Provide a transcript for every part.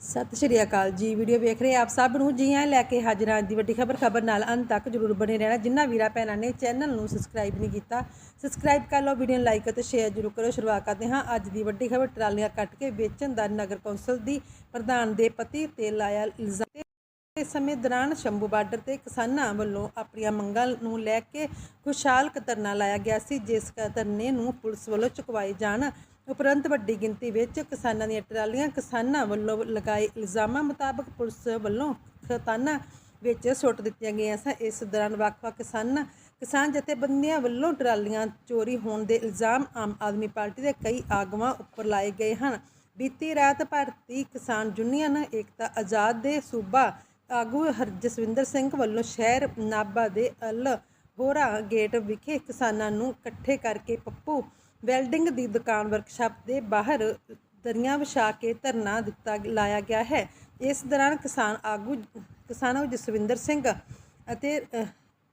ਸਤਿ ਸ਼੍ਰੀ ਅਕਾਲ ਜੀ। ਵੀਡੀਓ ਵੇਖ ਰਹੇ ਆਪ ਸਭ ਨੂੰ। ਜੀ ਆਇਆਂ ਲੈ ਕੇ ਹਾਜ਼ਰ ਹਾਂ ਦੀ ਵੱਡੀ ਖਬਰ। ਖਬਰ ਨਾਲ ਅੰਤ ਤੱਕ ਜਰੂਰ ਬਣੇ ਰਹਿਣਾ। ਜਿੰਨਾ ਵੀਰਾ ਭੈਣਾਂ ਨੇ ਚੈਨਲ ਨੂੰ ਸਬਸਕ੍ਰਾਈਬ ਨਹੀਂ ਕੀਤਾ, ਸਬਸਕ੍ਰਾਈਬ ਕਰ ਲਓ, ਵੀਡੀਓ ਨੂੰ ਲਾਈਕ ਅਤੇ ਸ਼ੇਅਰ ਜਰੂਰ ਕਰੋ। ਸ਼ੁਰੂਆਤ ਕਰਦੇ ਹਾਂ ਅੱਜ ਦੀ ਵੱਡੀ ਖਬਰ। ਟਰਾਲੀਆਂ ਕੱਟ ਕੇ ਵੇਚਣ ਦਾ ਨਗਰ ਕੌਂਸਲ ਦੀ ਪ੍ਰਧਾਨ ਦੇ ਪਤੀ ਤੇ ਲਾਇਆ ਇਲਜ਼ਾਮ। ਇਸ ਸਮੇਂ ਦੌਰਾਨ ਸ਼ੰਭੂ ਬਾਰਡਰ ਤੇ ਕਿਸਾਨਾਂ ਵੱਲੋਂ ਆਪਣੀਆਂ ਮੰਗਾਂ ਨੂੰ ਲੈ ਕੇ ਖੁਸ਼ਹਾਲ ਕਤਰਨਾ ਲਾਇਆ ਗਿਆ ਸੀ, ਜਿਸ ਕਤਰਨੇ ਨੂੰ ਪੁਲਿਸ ਵੱਲੋਂ ਚੁਕਵਾਏ ਜਾਣ। ਉਪਰੰਤ ਵੱਡੀ ਗਿਣਤੀ ਵਿੱਚ ਕਿਸਾਨਾਂ ਦੀਆਂ ਟਰਾਲੀਆਂ ਕਿਸਾਨਾਂ ਵੱਲੋਂ ਲਗਾਏ ਇਲਜ਼ਾਮਾਂ ਮੁਤਾਬਕ ਪੁਲਿਸ ਵੱਲੋਂ ਖਤਾਨਾ ਵਿੱਚ ਸੁੱਟ ਦਿੱਤੀਆਂ ਗਈਆਂ ਸਨ। ਇਸ ਦੌਰਾਨ ਵੱਖ-ਵੱਖ ਕਿਸਾਨਾਂ, ਕਿਸਾਨ ਜਥੇਬੰਦੀਆਂ ਵੱਲੋਂ ਟਰਾਲੀਆਂ ਚੋਰੀ ਹੋਣ ਦੇ ਇਲਜ਼ਾਮ ਆਮ ਆਦਮੀ ਪਾਰਟੀ ਦੇ ਕਈ ਆਗੂਆਂ ਉੱਪਰ ਲਾਏ ਗਏ ਹਨ। ਬੀਤੀ ਰਾਤ ਭਾਰਤੀ ਕਿਸਾਨ ਯੂਨੀਅਨ ਏਕਤਾ ਆਜ਼ਾਦ ਦੇ ਸੂਬਾ ਆਗੂ ਹਰਜਸਵਿੰਦਰ ਸਿੰਘ ਵੱਲੋਂ ਸ਼ਹਿਰ ਨਾਭਾ ਦੇ ਅਲ ਹੋਰਾ ਗੇਟ ਵਿਖੇ ਕਿਸਾਨਾਂ ਨੂੰ ਇਕੱਠੇ ਕਰਕੇ ਪੱਪੂ ਵੈਲਡਿੰਗ ਦੀ ਦੁਕਾਨ ਵਰਕਸ਼ਾਪ ਦੇ ਬਾਹਰ ਦਰੀਆਂ ਵਿਛਾ ਕੇ ਧਰਨਾ ਦਿੱਤਾ ਲਾਇਆ ਗਿਆ ਹੈ। ਇਸ ਦੌਰਾਨ ਕਿਸਾਨ ਆਗੂ ਕਿਸਾਨਾਂ ਜਸਵਿੰਦਰ ਸਿੰਘ ਅਤੇ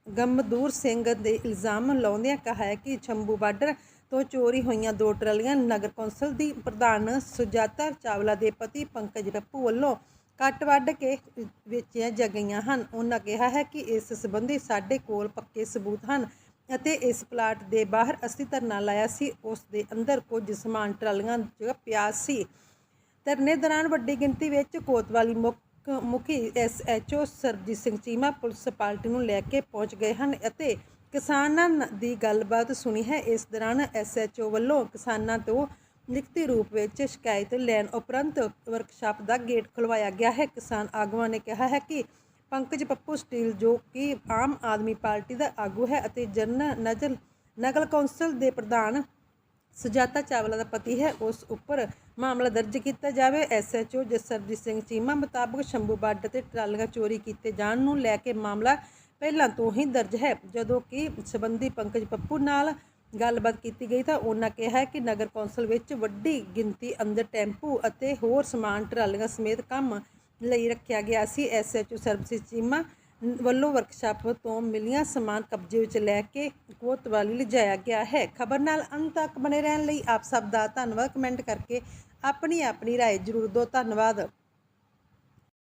ਗਮਦੂਰ ਸਿੰਘ ਦੇ ਇਲਜ਼ਾਮ ਲਾਉਂਦਿਆਂ ਕਿਹਾ ਹੈ ਕਿ ਛੰਭੂ ਬਾਰਡਰ ਤੋਂ ਚੋਰੀ ਹੋਈਆਂ ਦੋ ਟਰਾਲੀਆਂ ਨਗਰ ਕੌਂਸਲ ਦੀ ਪ੍ਰਧਾਨ ਸੁਜਾਤਾ ਚਾਵਲਾ ਦੇ ਪਤੀ ਪੰਕਜ ਰੱਪੂ ਵੱਲੋਂ ਕੱਟ ਵੱਢ ਕੇ ਵੇਚੀਆਂ ਜਾ ਗਈਆਂ ਹਨ। ਉਹਨਾਂ ਕਿਹਾ ਹੈ ਕਿ ਇਸ ਸੰਬੰਧੀ ਸਾਡੇ ਕੋਲ ਪੱਕੇ ਸਬੂਤ ਹਨ। ਅਤੇ ਇਸ ਪਲਾਟ ਦੇ ਬਾਹਰ ਅਸੀਂ ਧਰਨਾ ਲਾਇਆ ਸੀ। ਉਸ ਦੇ ਅੰਦਰ ਕੁਝ ਸਮਾਨ ਟਰਾਲੀਆਂ 'ਚ ਪਿਆ ਸੀ। ਧਰਨੇ ਦੌਰਾਨ ਵੱਡੀ ਗਿਣਤੀ ਵਿੱਚ ਕੋਤਵਾਲੀ ਮੁੱਖ, ਮੁਖੀ SHO Sarabjit Singh Cheema police party ਨੂੰ ਲੈ ਕੇ ਪਹੁੰਚ ਗਏ ਹਨ ਅਤੇ ਕਿਸਾਨਾਂ ਦੀ ਗੱਲਬਾਤ ਸੁਣੀ ਹੈ। ਇਸ ਦੌਰਾਨ ਐਸਐਚਓ ਵੱਲੋਂ ਕਿਸਾਨਾਂ ਤੋਂ ਲਿਖਤੀ ਰੂਪ ਵਿੱਚ ਸ਼ਿਕਾਇਤ ਲੈਣ ਉਪਰੰਤ ਵਰਕਸ਼ਾਪ ਦਾ ਗੇਟ ਖੁਲਵਾਇਆ ਗਿਆ ਹੈ। ਕਿਸਾਨ ਆਗੂਆਂ ਨੇ ਕਿਹਾ ਹੈ ਕਿ ਪੰਕਜ ਪੱਪੂ ਸਟੀਲ, ਜੋ ਕਿ ਆਮ ਆਦਮੀ ਪਾਰਟੀ ਦਾ ਆਗੂ ਹੈ ਅਤੇ ਜਨ ਨਜ਼ਰ, ਨਗਲ ਕੌਂਸਲ ਦੇ ਪ੍ਰਧਾਨ ਸੁਜਾਤਾ ਚਾਵਲਾ ਦਾ ਪਤੀ ਹੈ। ਉਸ ਉੱਪਰ ਮਾਮਲਾ ਦਰਜ ਕੀਤਾ ਜਾਵੇ। ਐਸਐਚਓ ਜਸਰਜੀਤ ਸਿੰਘ ਚੀਮਾ ਮੁਤਾਬਕ ਸ਼ੰਭੂ ਬਾਰਡਰ ਤੇ ਟਰਾਲੀਆਂ ਚੋਰੀ ਕੀਤੇ ਜਾਣ ਨੂੰ ਲੈ ਕੇ ਮਾਮਲਾ ਪਹਿਲਾਂ ਤੋਂ ਹੀ ਦਰਜ ਹੈ। ਜਦੋਂ ਕਿ ਸਬੰਧੀ ਪੰਕਜ ਪੱਪੂ ਨਾਲ ਗੱਲਬਾਤ ਕੀਤੀ ਗਈ ਤਾਂ ਉਹਨਾਂ ਕਿਹਾ ਕਿ ਨਗਰ ਕੌਂਸਲ ਵਿੱਚ ਵੱਡੀ ਗਿਣਤੀ ਅੰਦਰ ਟੈਂਪੂ ਅਤੇ ਹੋਰ ਸਮਾਨ ਟਰਾਲੀਆਂ ਸਮੇਤ ਕੰਮ ਲਈ ਰੱਖਿਆ ਗਿਆ ਸੀ ਐਸਐਚਓ ਸਰਬਜੀਤ ਚੀਮਾ ਵੱਲੋਂ ਵਰਕਸ਼ਾਪ ਤੋਂ ਮਿਲੀਆਂ ਸਮਾਨ ਕਬਜ਼ੇ ਵਿੱਚ ਲੈ ਕੇ ਕੋਤਵਾਲੀ ਲਿਜਾਇਆ ਗਿਆ ਹੈ ਖਬਰ ਨਾਲ ਅੰਤ ਤੱਕ ਬਣੇ ਰਹਿਣ ਲਈ ਆਪ ਸਭ ਦਾ ਧੰਨਵਾਦ ਕਮੈਂਟ ਕਰਕੇ ਆਪਣੀ ਆਪਣੀ رائے ਜ਼ਰੂਰ ਦਿਓ ਧੰਨਵਾਦ